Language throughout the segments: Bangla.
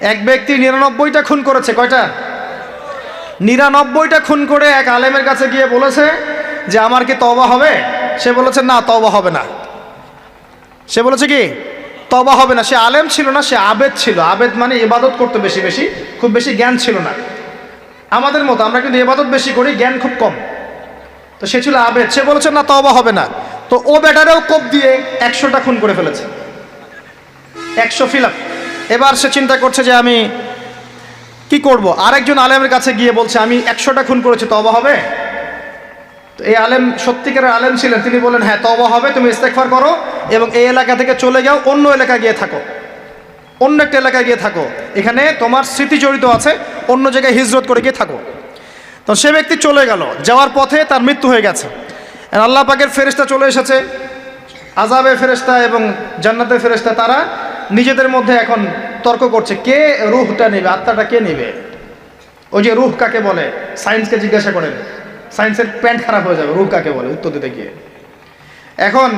এক ব্যক্তি নিরানব্বইটা খুন করেছে, কয়টা? নিরানব্বইটা খুন করে এক আলেমের কাছে গিয়ে বলেছে যে, আমার কি তবা হবে? সে বলেছে, না তবা হবে না। সে বলেছে কি? তবা হবে না। সে আলেম ছিল না, সে আবেদ ছিল। আবেদ মানে ইবাদত করতে বেশি বেশি, খুব বেশি জ্ঞান ছিল না। আমাদের মতো, আমরা কিন্তু ইবাদত বেশি করি, জ্ঞান খুব কম। তো সে ছিল আবেদ। সে বলেছে, না তবা হবে না। তো ও বেটারেও কোপ দিয়ে একশোটা খুন করে ফেলেছে। একশো ফিল এবার সে চিন্তা করছে যে আমি কি করব? আরেকজন আলেমের কাছে গিয়ে বলছে, আমি একশোটা খুন করেছি তবা হবে? তো এই আলেম, সত্যিকারের আলেম ছিলেন। তিনি বলেন হ্যাঁ তবা হবে, তুমি ইস্তেকফার করো এবং এই এলাকা থেকে চলে যাও, অন্য এলাকায় গিয়ে থাকো। অন্য একটা এলাকায় গিয়ে থাকো। এখানে তোমার স্মৃতি জড়িত আছে, অন্য জায়গায় হিজরত করে গিয়ে থাকো। তো সে ব্যক্তি চলে গেল। যাওয়ার পথে তার মৃত্যু হয়ে গেছে। আল্লাহ পাকের ফেরেশতা চলে এসেছে। আজাবের ফেরেশতা এবং জান্নাতের ফেরেশতা তারা নিজেদের মধ্যে এখন তর্ক করছে, কে রুহটা নেবে, আত্মাটা কে নেবে? ওই যে রুহ কাকে বলে? সায়েন্সকে জিজ্ঞাসা করেন। সায়েন্সের প্যান্ট খারাপ হয়ে যাবে, রুহ কাকে বলে? উত্তর দিতে গিয়ে। এখন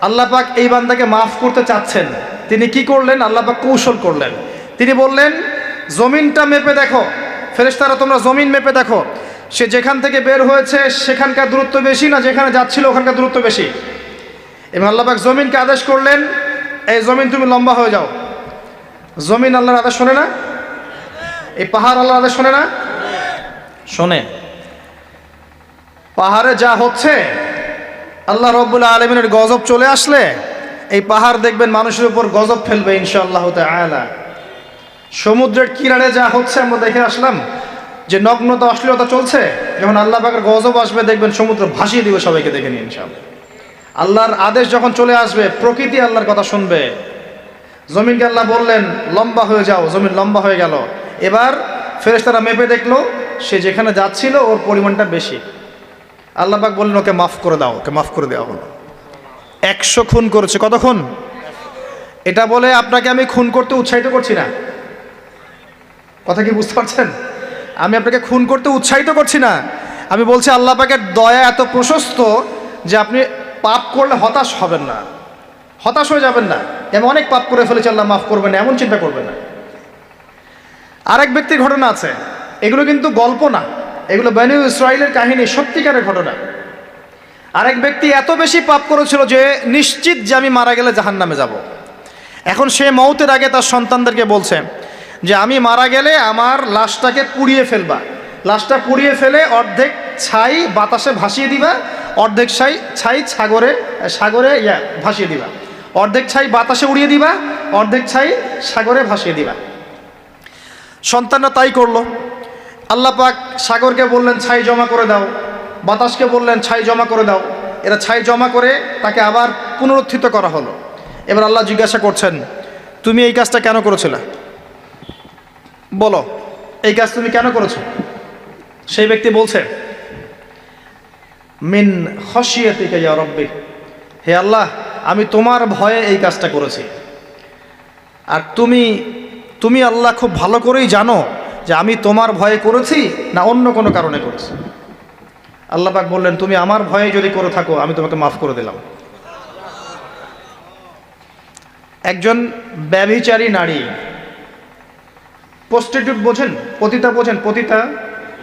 আল্লাহ পাক এই বান্দাকে মাফ করতে চাচ্ছেন। তিনি কি করলেন? আল্লাহ পাক কৌশল করলেন। তিনি বললেন, জমিনটা মেপে দেখো। ফেরেশতারা, তোমরা জমিন মেপে দেখো। সে যেখান থেকে বের হয়েছে, সেখানকার দূরত্ব বেশি না যেখানে যাচ্ছিল, ওখানকার দূরত্ব বেশি? এবং আল্লাহ পাক জমিনকে আদেশ করলেন এই জমিন তুমি লম্বা হয়ে যাও। জমিন আল্লাহর আদেশ শোনে না? এই পাহাড় আল্লাহর আদেশ শোনে না? শোনে। পাহাড়ে যা হচ্ছে আল্লাহ রব্বুল আলমিনের গজব চলে আসলে এই পাহাড় দেখবেন মানুষের উপর গজব ফেলবে ইনশাআল্লাহ তাআলা। সমুদ্রের কিনারে যা হচ্ছে আমরা দেখে আসলাম যে নগ্নতা অশ্লীলতা চলছে। যখন আল্লাহ পাকের গজব আসবে দেখবেন সমুদ্র ভাসিয়ে দিবে সবাইকে দেখে নিয়ে ইনশাআল্লাহ। আল্লাহর আদেশ যখন চলে আসবে, প্রকৃতি আল্লাহর কথা শুনবে। জমিনকে আল্লাহ বললেন, লম্বা হয়ে যাও, জমিন লম্বা হয়ে গেল। এবার ফেরেশতারা মেপে দেখল, সে যেখানে যাচ্ছিল, ওর পরিমাণটা বেশি। আল্লাহবাক বললেন, ওকে মাফ করে দাও, ওকে মাফ করে দেওয়া হলো। একশো খুন করেছে। কত খুন? এটা বলে আপনাকে আমি খুন করতে উৎসাহিত করছি না। কথা কি বুঝতে পারছেন? আমি আপনাকে খুন করতে উৎসাহিত করছি না। আমি বলছি, আল্লাহ পাকের দয়া এত প্রশস্ত যে আপনি পাপ করলে হতাশ হবেন না। হতাশ হয়ে যাবেন না। এমন অনেক পাপ করে ফেলেছে, আল্লাহ মাফ করবেন না, এমন চিন্তা করবেন না। আরেক ব্যক্তির ঘটনা আছে। এগুলো কিন্তু গল্প না। এগুলো বেনু ইসরায়েলের কাহিনী, সত্যিকারের ঘটনা। আরেক ব্যক্তি এত বেশি পাপ করেছিল যে নিশ্চিত যে আমি মারা গেলে জাহান নামে যাব। এখন সে মৌতের আগে তার সন্তানদেরকে বলছে যে, আমি মারা গেলে আমার লাশটাকে পুড়িয়ে ফেলবা। লাশটা পুড়িয়ে ফেলে অর্ধেক ছাই বাতাসে ভাসিয়ে দিবা অর্ধেক ছাই ছাই সাগরে সাগরে, ইয়া, ভাসিয়ে দিবা। অর্ধেক ছাই বাতাসে উড়িয়ে দিবা, অর্ধেক ছাই সাগরে ভাসিয়ে দিবা। সন্তানরা তাই করল। আল্লাহ পাক সাগরকে বললেন, ছাই জমা করে দাও। বাতাসকে বললেন, ছাই জমা করে দাও। এরা ছাই জমা করে তাকে আবার পুনরুত্থিত করা হলো। এবার আল্লাহ জিজ্ঞাসা করছেন, তুমি এই কাজটা কেন করেছিলে? বলো, এই কাজ তুমি কেন করেছ? সেই ব্যক্তি বলছে মিন হসিয়াতিকে ইয়া রব্বি। হে আল্লাহ, আমি তোমার ভয়ে এই কাজটা করেছি। আর তুমি তুমি আল্লাহ খুব ভালো করেই জানো যে আমি তোমার ভয়ে করেছি না অন্য কোনো কারণে করেছি। আল্লাহ পাক বললেন, তুমি আমার ভয়ে যদি করে থাকো, আমি তোমাকে মাফ করে দিলাম। একজন ব্যভিচারী নারী প্রস্টিটিউট বোঝেন? পতিতা বোঝেন? পতিতা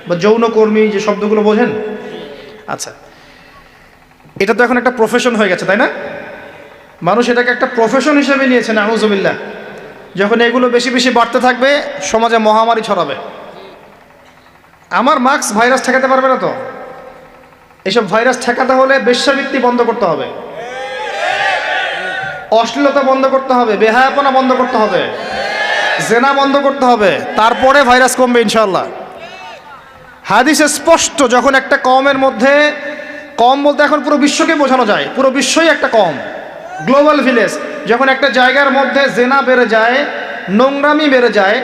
বা যৌনকর্মী যে শব্দগুলো বোঝেন? আচ্ছা। এটা তো এখন একটা প্রফেশন হয়ে গেছে, তাই না? মানুষ এটাকে একটা প্রফেশন হিসেবে নিয়েছে না আহমজবিল্লা যখন এগুলো বেশি বেশি বাড়তে থাকবে, সমাজে মহামারী ছড়াবে। আমার মাস্ক ভাইরাস ঠেকাতে পারবে না তো? এসব ভাইরাস ঠেকাতে হলে বেশ্যাবৃত্তি বন্ধ করতে হবে। অশ্লীলতা বন্ধ করতে হবে, বেহায়াপনা বন্ধ করতে হবে, জেনা বন্ধ করতে হবে, তারপরে ভাইরাস কমবে ইনশাল্লাহ হাদিসে স্পষ্ট, যখন একটা কমের মধ্যে কম বলতে এখন পুরো বিশ্বকে বোঝানো যায়। পুরো বিশ্বই একটা কম। গ্লোবাল ভিলেজ যখন একটা জায়গার মধ্যে জেনা বেড়ে যায়, নোংরামি বেড়ে যায়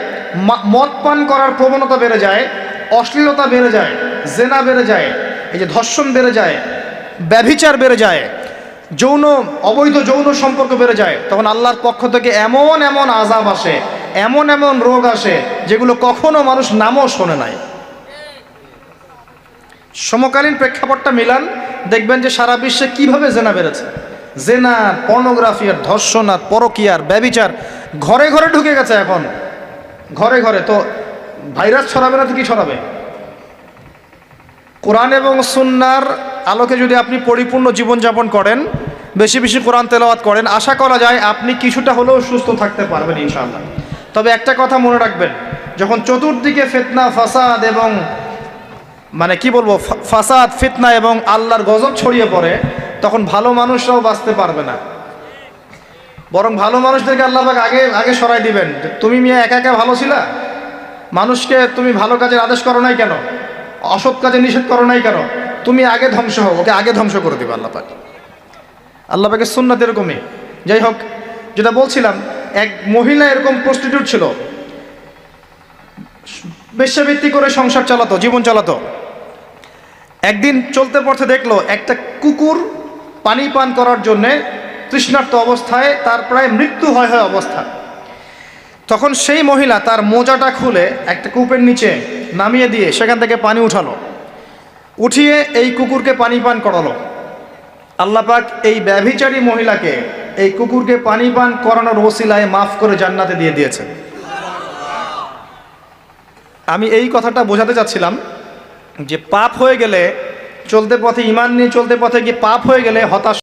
মদ পান করার প্রবণতা বেড়ে যায়, অশ্লীলতা বেড়ে যায়, জেনা বেড়ে যায়, এই যে ধর্ষণ বেড়ে যায়, ব্যভিচার বেড়ে যায়, যৌন, অবৈধ যৌন সম্পর্ক বেড়ে যায়, তখন আল্লাহর পক্ষ থেকে এমন এমন আজাব আসে, এমন এমন রোগ আসে, যেগুলো কখনো মানুষ নামও শোনে নাই। সমকালীন প্রেক্ষাপটটা মিলান, দেখবেন যে সারা বিশ্বে কীভাবে জেনা বেড়েছে। জেনা, পর্নোগ্রাফি আর ধর্ষণ আর পরকিয়ার ব্যবিচার ঘরে ঘরে ঢুকে গেছে এখন। ঘরে ঘরে। তো ভাইরাস ছড়াবে না তো কি ছড়াবে? কোরআন এবং সুন্নার আলোকে যদি আপনি পরিপূর্ণ জীবনযাপন করেন, বেশি বেশি কোরআন তেলাওয়াত করেন, আশা করা যায় আপনি কিছুটা হলেও সুস্থ থাকতে পারবেন ইনশাআল্লাহ। তবে একটা কথা মনে রাখবেন, যখন চতুর্দিকে ফিতনা, ফাসাদ এবং মানে কি বলব ফাসাদ, ফিতনা এবং আল্লাহর গজব ছড়িয়ে পড়ে, তখন ভালো মানুষরাও বাঁচতে পারবে না। বরং ভালো মানুষদেরকে আল্লাহ পাক আগে আগে সরাই দিবেন তুমি মেয়ে একা একা ভালো ছিলা? মানুষকে তুমি ভালো কাজের আদেশ করো নাই কেন? অসৎ কাজে নিষেধ করো নাই কেন? তুমি আগে ধ্বংস হও, ওকে আগে ধ্বংস করে দিবে আল্লাহ পাক। আল্লাহ পাকের সুন্নাত এরকমই। যাই হোক, যেটা বলছিলাম, এক মহিলা এরকম প্রস্টিটিউট ছিল, বেশ্যাবৃত্তি করে সংসার চালাতো, জীবন চালাতো। একদিন চলতে পথে দেখল একটা কুকুর পানি পান করার জন্যে তৃষ্ণার্ত অবস্থায় তার প্রায় মৃত্যু হয় হয় অবস্থা। তখন সেই মহিলা তার মোজাটা খুলে একটা কূপের নিচে নামিয়ে দিয়ে সেখান থেকে পানি উঠালো। উঠিয়ে এই কুকুরকে পানি পান করালো। আল্লাপাক এই ব্যভিচারী মহিলাকে এই কুকুরকে পানি পান করানোর ওসিলায় মাফ করে জান্নাতে দিয়ে দিয়েছে আমি এই কথাটা বোঝাতে চাচ্ছিলাম যে পাপ হয়ে গেলে চলতে পথে ইমান নিয়ে চলতে পথে গিয়ে পাপ হয়ে গেলে হতাশ